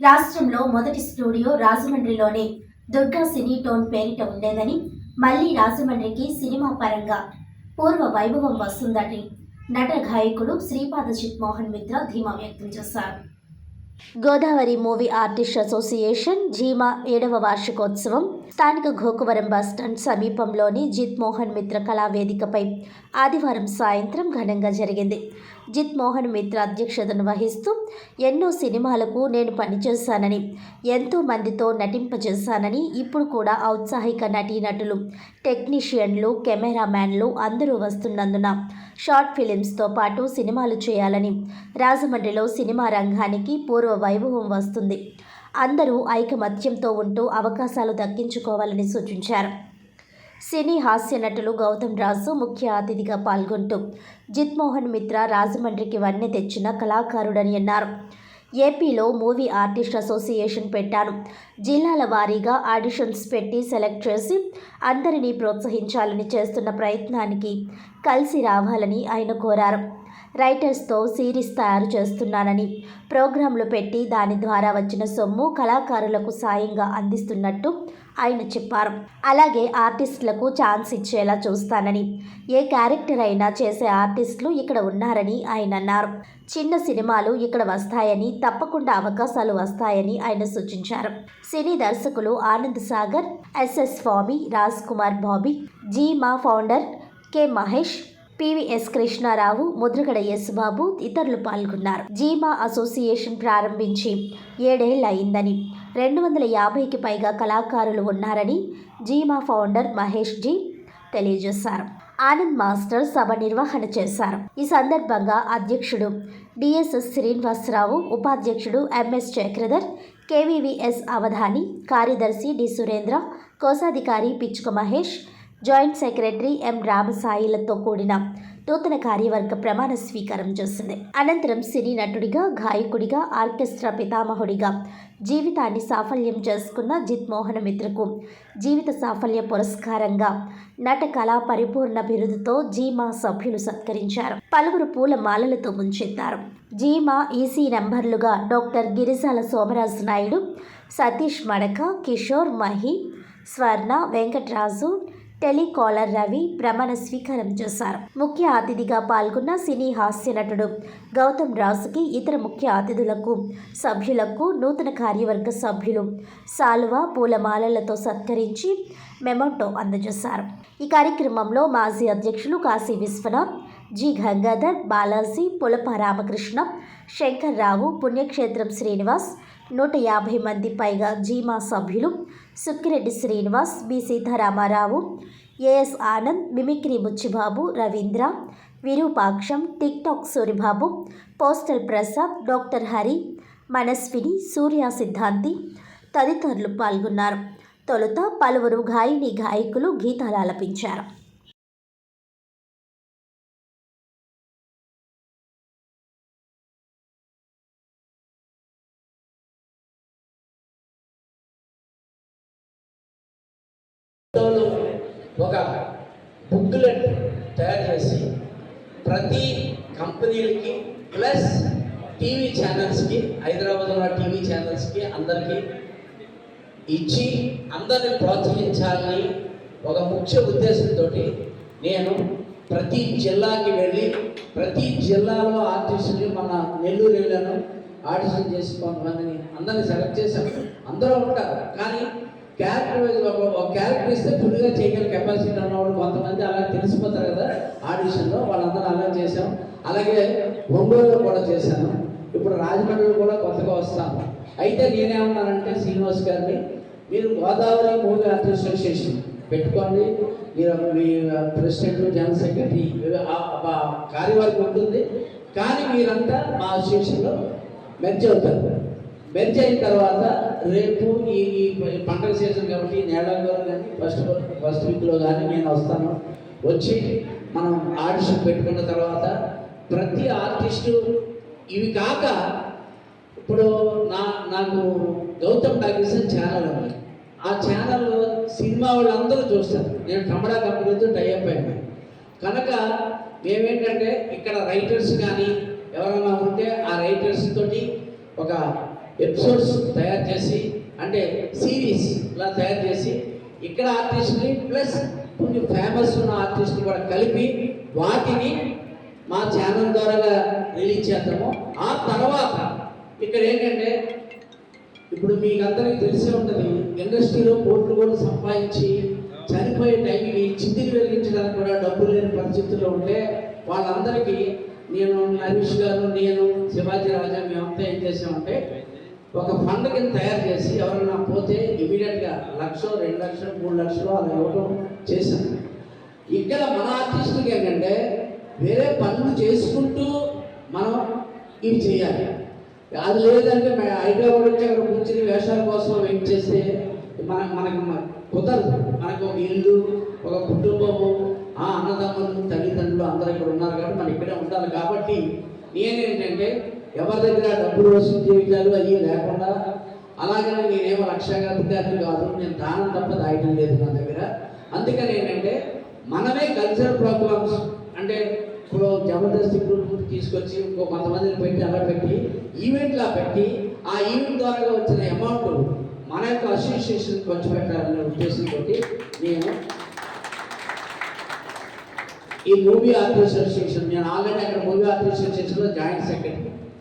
రాష్ట్రంలో మొదటి స్టూడియో రాజమండ్రిలోనే దుర్గా సినీ టోన్ పేరిట ఉండేదని మళ్ళీ రాజమండ్రికి సినిమా పరంగా పూర్వ వైభవం వస్తుందని నట గాయకుడు శ్రీపాద చిత్మోహన్ మిత్ర ధీమా వ్యక్తం చేశారు. గోదావరి మూవీ ఆర్టిస్ట్ అసోసియేషన్ జీమా ఏడవ వార్షికోత్సవం స్థానిక గోకువరం బస్టాండ్ సమీపంలోని జిత్ మోహన్ మిత్ర కళా వేదికపై ఆదివారం సాయంత్రం ఘనంగా జరిగింది. జిత్ మోహన్ మిత్ర అధ్యక్షతను వహిస్తూ ఎన్నో సినిమాలకు నేను పనిచేశానని ఎంతో మందితో నటింపజేశానని ఇప్పుడు కూడా ఔత్సాహిక నటీనటులు టెక్నీషియన్లు కెమెరామ్యాన్లు అందరూ వస్తున్నందున షార్ట్ ఫిలిమ్స్తో పాటు సినిమాలు చేయాలని రాజమండ్రిలో సినిమా రంగానికి పూర్వ వైభవం వస్తుంది. అందరూ ఐకమత్యంతో ఉంటూ అవకాశాలు దక్కించుకోవాలని సూచించారు. సినీ హాస్య నటులు గౌతమ్ రాజు ముఖ్య అతిథిగా పాల్గొంటూ జిత్మోహన్ మిత్ర రాజమండ్రికి వన్నె తెచ్చిన కళాకారుడని అన్నారు. ఏపీలో మూవీ ఆర్టిస్ట్ అసోసియేషన్ పెట్టాను. జిల్లాల వారీగా ఆడిషన్స్ పెట్టి సెలెక్ట్ చేసి అందరినీ ప్రోత్సహించాలని చేస్తున్న ప్రయత్నానికి కలిసి రావాలని ఆయన కోరారు. రైటర్స్తో సిరీస్ తయారు చేస్తున్నానని ప్రోగ్రాంలు పెట్టి దాని ద్వారా వచ్చిన సొమ్ము కళాకారులకు సాయంగా అందిస్తున్నట్టు ఆయన చెప్పారు. అలాగే ఆర్టిస్టులకు ఛాన్స్ ఇచ్చేలా చూస్తానని ఏ క్యారెక్టర్ అయినా చేసే ఆర్టిస్టులు ఇక్కడ ఉన్నారని ఆయన అన్నారు. చిన్న సినిమాలు ఇక్కడ వస్తాయని తప్పకుండా అవకాశాలు వస్తాయని ఆయన సూచించారు. సినీ దర్శకులు ఆనంద్ సాగర్ ఎస్ఎస్ స్వామి రాజ్ కుమార్ బాబీ జీ మా founder K Mahesh P V S Krishnarao Mudragada Yesubabu ఇతరులు పాల్గొన్నారు. జీమా అసోసియేషన్ ప్రారంభించి ఏడేళ్ళయిందని. రెండు వందల యాభైకి పైగా కళాకారులు ఉన్నారని జీమా ఫౌండర్ మహేష్ జీ తెలియజేశారు. ఆనంద్ మాస్టర్ సభ నిర్వహణ చేశారు. ఈ సందర్భంగా అధ్యక్షుడు డిఎస్ఎస్ శ్రీనివాసరావు ఉపాధ్యక్షుడు ఎంఎస్ చక్రధర్ కేవీవీఎస్ అవధాని కార్యదర్శి డి సురేంద్ర కోశాధికారి Pichuka Mahesh joint secretary M రామసాయిలతో కూడిన నూతన కార్యవర్గ ప్రమాణ స్వీకారం చేసింది. అనంతరం సినీ నటుడిగా గాయకుడిగా ఆర్కెస్ట్రా పితామహుడిగా జీవితాన్ని సాఫల్యం చేసుకున్న జిత్ మోహన మిత్రకు జీవిత సాఫల్య పురస్కారంగా నట కళా పరిపూర్ణ బిరుదుతో జీమా సభ్యులు సత్కరించారు. పలువురు పూల మాలలతో ముంచెత్తారు. జీమా ఈసీ నెంబర్లుగా డాక్టర్ గిరిజాల సోమరాజు నాయుడు సతీష్ మడక కిషోర్ మహి స్వర్ణ వెంకట్రాజు టెలికాలర్ రవి ప్రమాణ స్వీకారం చేశారు. ముఖ్య అతిథిగా పాల్గొన్న సినీ హాస్య నటుడు గౌతమ్ రాజుకి ఇతర ముఖ్య అతిథులకు సభ్యులకు నూతన కార్యవర్గ సభ్యులు సాల్వా పూలమాలలతో సత్కరించి మెమోటో అందజేశారు. ఈ కార్యక్రమంలో మాజీ అధ్యక్షులు కాశీ విశ్వనాథ్ జి గంగాధర్ బాలాజీ పులప రామకృష్ణ శంకర్రావు పుణ్యక్షేత్రం శ్రీనివాస్ నూట యాభై మంది పైగా జీమా సభ్యులు Sukkireddy Srinivas B Sitaramarao A S Anand mimicry Buchibabu Ravindra Virupaksham TikTok Suribabu postal Prasad doctor Hari Manaswini Surya Siddhanti తదితరులు పాల్గొన్నారు. తొలుత పలువురు గాయని గాయకులు గీతాలు ఆలపించారు. ఒక బుక్లెట్ తయారు చేసి ప్రతి కంపెనీలకి ప్లస్ టీవీ ఛానల్స్కి హైదరాబాద్లో ఉన్న టీవీ ఛానల్స్కి అందరికీ ఇచ్చి అందరిని ప్రోత్సహించాలని ఒక ముఖ్య ఉద్దేశంతో నేను ప్రతి జిల్లాకి వెళ్ళి ప్రతి జిల్లాలో ఆర్టిస్టులు మన నెల్లూరు వెళ్ళాను ఆడిషన్ చేసి కొంతమందిని అందరిని సెలెక్ట్ చేశాను. అందరూ ఉంటారు. కానీ క్యారెక్టర్ ఒక క్యారెక్టర్ ఇస్తే ఫుల్గా చేయగల కెపాసిటీ ఉన్నవాళ్ళు కొంతమంది అలా తెలిసిపోతారు కదా. ఆడిషన్లో వాళ్ళందరూ అలా చేశాం. అలాగే ఒంగోలులో కూడా చేశాను. ఇప్పుడు రాజమండ్రిలో కూడా కొత్తగా వస్తాను. అయితే నేనేమన్నానంటే శ్రీనివాస్ గారిని మీరు గోదావరి మూవీ ఆర్టిస్ట్ అసోసియేషన్ పెట్టుకోండి. మీరు మీ ప్రెసిడెంట్ జనరల్ సెక్రటరీ కార్యవర్గం ఉంటుంది. కానీ మీరంతా మా అసోసియేషన్లో మెర్జ్ అవుతారు. బెంచ్ అయిన తర్వాత రేపు ఈ ఈ పంటల సీజన్ కాబట్టి నేలలో కానీ ఫస్ట్ ఫస్ట్ వీక్లో కానీ నేను వస్తాను. వచ్చి మనం ఆడిషన్ పెట్టుకున్న తర్వాత ప్రతి ఆర్టిస్టు ఇవి కాక ఇప్పుడు నా నాకు గౌతమ్ టాకీస్ ఛానల్ ఉంది. ఆ ఛానల్లో సినిమా వాళ్ళందరూ చూస్తారు. నేను కమడా కంపెనీతో టైఅప్ అయ్యాను కనుక మేమేంటంటే ఇక్కడ రైటర్స్ కానీ ఎవరైనా ఉంటే ఆ రైటర్స్ తోటి ఒక ఎపిసోడ్స్ తయారు చేసి అంటే సిరీస్ ఇలా తయారు చేసి ఇక్కడ ఆర్టిస్ట్ని ప్లస్ కొన్ని ఫేమస్ ఉన్న ఆర్టిస్ట్ని కూడా కలిపి వాటిని మా ఛానల్ ద్వారా రిలీజ్ చేద్దాము. ఆ తర్వాత ఇక్కడ ఏంటంటే ఇప్పుడు మీకు అందరికీ తెలిసే ఉంటుంది ఇండస్ట్రీలో కోట్లు కూడా సంపాదించి చనిపోయే టైంకి చితిని వెలిగించడానికి కూడా డబ్బులు లేని పరిస్థితుల్లో ఉంటే వాళ్ళందరికీ నేను నరేష్ గారు నేను శివాజీ రాజా మేమంతా ఏం చేసామంటే ఒక ఫండ్ కింద తయారు చేసి ఎవరైనా పోతే ఇమీడియట్గా లక్ష రెండు లక్షలు మూడు లక్షలు అలా ఇవ్వడం చేశాను ఇక్కడ మన ఆర్టిస్టులకి ఏంటంటే వేరే పనులు చేసుకుంటూ మనం ఇవి చేయాలి. అది లేదంటే మన హైదరాబాద్ వచ్చి అక్కడ కూర్చుని వేషాల కోసం వెయిట్ చేస్తే మన మనకు కుదరదు. మనకు ఒక ఇల్లు ఒక కుటుంబము ఆ అన్నదమ్ములు తల్లిదండ్రులు అందరూ ఇక్కడ ఉన్నారు కాబట్టి మనం ఇక్కడే ఉండాలి. కాబట్టి నేనేంటంటే ఎవరి దగ్గర డబ్బులు వసూలు జీవితాలు అవి లేకుండా అలాగనే నేనేమో లక్షాధికారిని కాదు నేను దానం తప్ప దాయటం లేదు నా దగ్గర. అందుకని ఏంటంటే మనమే కల్చరల్ ప్రోగ్రామ్స్ అంటే ఇప్పుడు జబర్దస్త్ గ్రూప్ తీసుకొచ్చి ఇంకో కొంతమందిని పెట్టి అలా పెట్టి ఈవెంట్లా పెట్టి ఆ ఈవెంట్ ద్వారా వచ్చిన అమౌంట్ మన యొక్క అసోసియేషన్ ఖర్చు పెట్టాలనే ఉద్దేశంతో నేను ఈ మూవీ ఆర్టిస్ట్ అసోసియేషన్ నేను ఆల్రెడీ అక్కడ మూవీ ఆర్టిస్ట్ అసోసియేషన్లో జాయింట్ సెక్రటరీ.